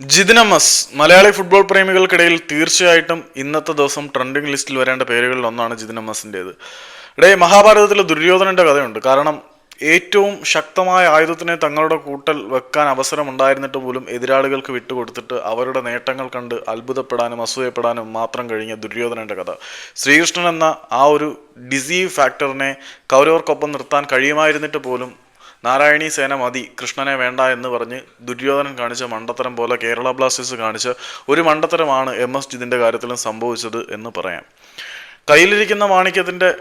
M Malayali football പ്രേമികൾക്കിടയിൽ തീർച്ചയായിട്ടും ഇന്നത്തെ ദിവസം ട്രെൻഡിങ് ലിസ്റ്റിൽ വരേണ്ട പേരുകളിൽ ഒന്നാണ് ജിദിനമസിന്റേത് എസിന്റേത് മഹാഭാരതത്തിലെ ദുര്യോധനന്റെ കഥയുണ്ട്. കാരണം ഏറ്റവും ശക്തമായ ആയുധത്തിനെ തങ്ങളുടെ കൂട്ടൽ വെക്കാൻ അവസരമുണ്ടായിരുന്നിട്ട് പോലും എതിരാളികൾക്ക് വിട്ടുകൊടുത്തിട്ട് അവരുടെ നേട്ടങ്ങൾ കണ്ട് അത്ഭുതപ്പെടാനും അസൂയപ്പെടാനും മാത്രം കഴിഞ്ഞ ദുര്യോധനന്റെ കഥ. ശ്രീകൃഷ്ണൻ എന്ന ആ ഒരു ഡിസീവ് ഫാക്ടറിനെ കൗരവർക്കൊപ്പം നിർത്താൻ കഴിയുമായിരുന്നിട്ട് പോലും നാരായണീ സേന മതി കൃഷ്ണനെ വേണ്ട എന്ന് പറഞ്ഞ് ദുര്യോധനൻ കാണിച്ച മണ്ടത്തരം പോലെ കേരള ബ്ലാസ്റ്റേഴ്സ് കാണിച്ച ഒരു മണ്ടത്തരമാണ് എം എസ് ജിതിന്റെ കാര്യത്തിലും സംഭവിച്ചത് എന്ന് പറയാം. കയ്യിലിരിക്കുന്ന മാണിക്യത്തിന്റെ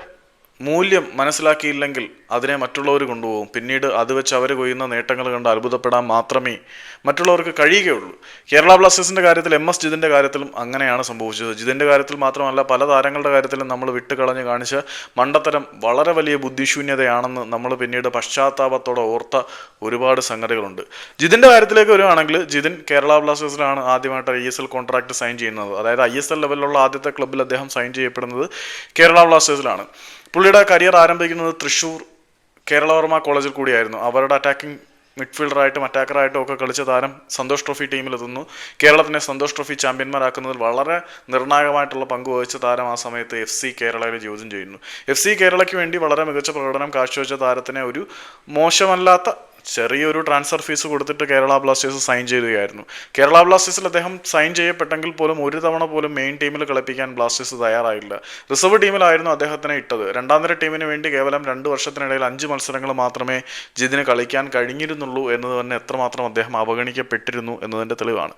മൂല്യം മനസ്സിലാക്കിയില്ലെങ്കിൽ അതിനെ മറ്റുള്ളവർ കൊണ്ടുപോകും. പിന്നീട് അത് വെച്ച് അവർ കൊയ്യുന്ന നേട്ടങ്ങൾ കണ്ട് അത്ഭുതപ്പെടാൻ മാത്രമേ മറ്റുള്ളവർക്ക് കഴിയുകയുള്ളൂ. കേരള ബ്ലാസ്റ്റേഴ്സിന്റെ കാര്യത്തിൽ എം എസ് ജിതിന്റെ കാര്യത്തിലും അങ്ങനെയാണ് സംഭവിച്ചത്. ജിതിന്റെ കാര്യത്തിൽ മാത്രമല്ല പല താരങ്ങളുടെ കാര്യത്തിലും നമ്മൾ വിട്ടുകളഞ്ഞ് കാണിച്ച മണ്ടത്തരം വളരെ വലിയ ബുദ്ധിശൂന്യതയാണെന്ന് നമ്മൾ പിന്നീട് പശ്ചാത്താപത്തോടെ ഓർത്ത ഒരുപാട് സംഗതികളുണ്ട്. ജിതിന്റെ കാര്യത്തിലേക്ക് വരുവാണെങ്കിൽ ജിതിൻ കേരള ബ്ലാസ്റ്റേഴ്സിലാണ് ആദ്യമായിട്ട് I S L contract sign ചെയ്യുന്നത്. അതായത് ഐ എസ് എൽ ലെവലിലുള്ള ആദ്യത്തെ ക്ലബ്ബിൽ അദ്ദേഹം സൈൻ ചെയ്യപ്പെടുന്നത് കേരള ബ്ലാസ്റ്റേഴ്സിലാണ്. പുള്ളിയുടെ കരിയർ ആരംഭിക്കുന്നത് തൃശ്ശൂർ കേരളവർമ്മ കോളേജിൽ കൂടിയായിരുന്നു. അവരുടെ അറ്റാക്കിംഗ് മിഡ്ഫീൽഡറായിട്ടും അറ്റാക്കറായിട്ടും ഒക്കെ കളിച്ച താരം സന്തോഷ് ട്രോഫി ടീമിലെത്തുന്നു കേരളത്തിനെ സന്തോഷ് ട്രോഫി ചാമ്പ്യന്മാരാക്കുന്നതിൽ വളരെ നിർണായകമായിട്ടുള്ള പങ്ക് വഹിച്ച താരം ആ സമയത്ത് എഫ് സി കേരളയിൽ ജോലിയും ചെയ്യുന്നു. എഫ് സി കേരളയ്ക്ക് വേണ്ടി വളരെ മികച്ച പ്രകടനം കാഴ്ചവെച്ച താരത്തിനെ ഒരു മോശമല്ലാത്ത ചെറിയൊരു ട്രാൻസ്ഫർ ഫീസ് കൊടുത്തിട്ട് കേരള ബ്ലാസ്റ്റേഴ്സ് സൈൻ ചെയ്യുകയായിരുന്നു. കേരള ബ്ലാസ്റ്റേഴ്സിൽ അദ്ദേഹം സൈൻ ചെയ്യപ്പെട്ടെങ്കിൽ പോലും ഒരു തവണ പോലും മെയിൻ ടീമിൽ കളിപ്പിക്കാൻ ബ്ലാസ്റ്റേഴ്സ് തയ്യാറായില്ല. റിസർവ് ടീമിലായിരുന്നു അദ്ദേഹത്തിനെ ഇട്ടത്. രണ്ടാം നിര ടീമിന് വേണ്ടി കേവലം രണ്ട് വർഷത്തിനിടയിൽ അഞ്ച് മത്സരങ്ങൾ മാത്രമേ ജിതിന് കളിക്കാൻ കഴിഞ്ഞിരുന്നുള്ളൂ എന്നത് തന്നെ എത്രമാത്രം അദ്ദേഹം അവഗണിക്കപ്പെട്ടിരുന്നു എന്നതിന്റെ തെളിവാണ്.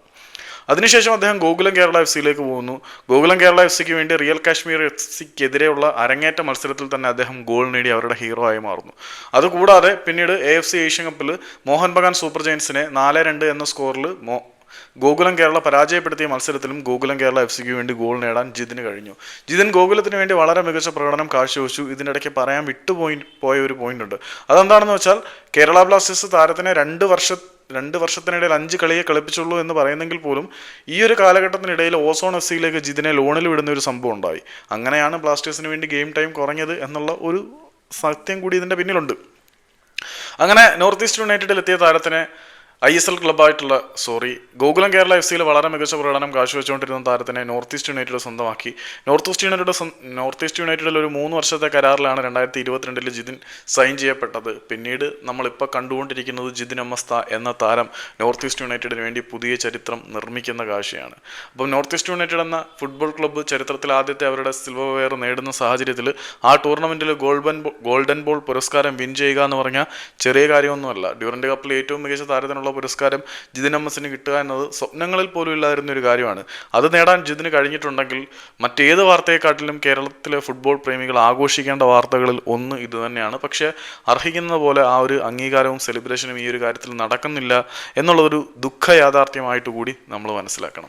അതിനുശേഷം അദ്ദേഹം ഗോകുലം കേരള എഫ് സിയിലേക്ക് പോകുന്നു. ഗോകുലം കേരള എഫ് സിക്ക് വേണ്ടി റിയൽ കാശ്മീർ എഫ് സിക്കെതിരെയുള്ള അരങ്ങേറ്റ മത്സരത്തിൽ തന്നെ അദ്ദേഹം ഗോൾ നേടി അവരുടെ ഹീറോ ആയി മാറുന്നു. അതുകൂടാതെ പിന്നീട് എ എഫ് സി ഏഷ്യൻ കപ്പിൽ മോഹൻ ബഗാൻ സൂപ്പർ ജയൻസിനെ നാല് രണ്ട് എന്ന സ്കോറിൽ മോ ഗോകുലം കേരള പരാജയപ്പെടുത്തിയ മത്സരത്തിലും ഗോകുലം കേരള എഫ് സിക്ക് വേണ്ടി ഗോൾ നേടാൻ ജിതിന് കഴിഞ്ഞു. ജിതിൻ ഗോകുലത്തിന് വേണ്ടി വളരെ മികച്ച പ്രകടനം കാഴ്ചവെച്ചു. ഇതിനിടയ്ക്ക് പറയാൻ വിട്ടുപോയി പോയ ഒരു പോയിന്റ് ഉണ്ട്. അതെന്താണെന്ന് വെച്ചാൽ കേരള ബ്ലാസ്റ്റേഴ്സ് താരത്തിനെ രണ്ട് വർഷ രണ്ട് വർഷത്തിനിടയിൽ അഞ്ച് കളിയെ കളിപ്പിച്ചുള്ളൂ എന്ന് പറയുന്നെങ്കിൽ പോലും ഈ ഒരു കാലഘട്ടത്തിനിടയിൽ ഓസോൺ എഫ് സിയിലേക്ക് ജിതിനെ ലോണിൽ വിടുന്ന ഒരു സംഭവം ഉണ്ടായി. അങ്ങനെയാണ് ബ്ലാസ്റ്റേഴ്സിന് വേണ്ടി ഗെയിം ടൈം കുറഞ്ഞത് എന്നുള്ള ഒരു സത്യം കൂടി ഇതിന്റെ പിന്നിലുണ്ട്. അങ്ങനെ നോർത്ത് ഈസ്റ്റ് യുണൈറ്റഡിൽ എത്തിയ താരത്തിനെ ഐ എസ് എൽ ക്ലബ്ബായിട്ടുള്ള സോറി ഗോകുലം കേരള എഫ് സിയിൽ വളരെ മികച്ച പ്രകടനം കാഴ്ചവെച്ചുകൊണ്ടിരുന്ന താരത്തിനെ നോർത്ത് ഈസ്റ്റ് യുണൈറ്റഡ് സ്വന്തമാക്കി. North East United North East യുണൈറ്റഡിൽ ഒരു മൂന്ന് വർഷത്തെ കരാറിലാണ് രണ്ടായിരത്തി ഇരുപത്തിരണ്ടിൽ ജിതിൻ സൈൻ ചെയ്യപ്പെട്ടത്. പിന്നീട് നമ്മളിപ്പോൾ കണ്ടുകൊണ്ടിരിക്കുന്നത് ജിതിൻ അമ്മസ്ത എന്ന താരം നോർത്ത് ഈസ്റ്റ് യുണൈറ്റഡിന് വേണ്ടി പുതിയ ചരിത്രം നിർമ്മിക്കുന്ന കാഴ്ചയാണ്. അപ്പം നോർത്ത് ഈസ്റ്റ് യുണൈറ്റഡ് എന്ന ഫുട്ബോൾ ക്ലബ്ബ് ചരിത്രത്തിൽ ആദ്യത്തെ അവരുടെ സിൽവർ വെയർ നേടുന്ന സാഹചര്യത്തിൽ ആ ടൂർണമെന്റിൽ ഗോൾഡൻ ഗോൾഡൻ ബോൾ പുരസ്കാരം വിൻ ചെയ്യുക എന്ന് പറഞ്ഞാൽ ചെറിയ കാര്യമൊന്നുമല്ല. ഡ്യൂറന്റ് കപ്പിൽ ഏറ്റവും മികച്ച താരത്തിനുള്ള പുരസ്കാരം ജിതിൻ അമ്മസിന് കിട്ടുക എന്നത് സ്വപ്നങ്ങളിൽ പോലും ഇല്ലായിരുന്ന ഒരു കാര്യമാണ്. അത് നേടാൻ ജിതിന് കഴിഞ്ഞിട്ടുണ്ടെങ്കിൽ മറ്റേത് വാർത്തയെക്കാട്ടിലും കേരളത്തിലെ ഫുട്ബോൾ പ്രേമികൾ ആഘോഷിക്കേണ്ട വാർത്തകളിൽ ഒന്ന് ഇത് തന്നെയാണ്. പക്ഷേ അർഹിക്കുന്ന പോലെ ആ ഒരു അംഗീകാരവും സെലിബ്രേഷനും ഈ ഒരു കാര്യത്തിൽ നടക്കുന്നില്ല എന്നുള്ളതൊരു ദുഃഖ യാഥാർത്ഥ്യമായിട്ട് കൂടി നമ്മൾ മനസ്സിലാക്കണം.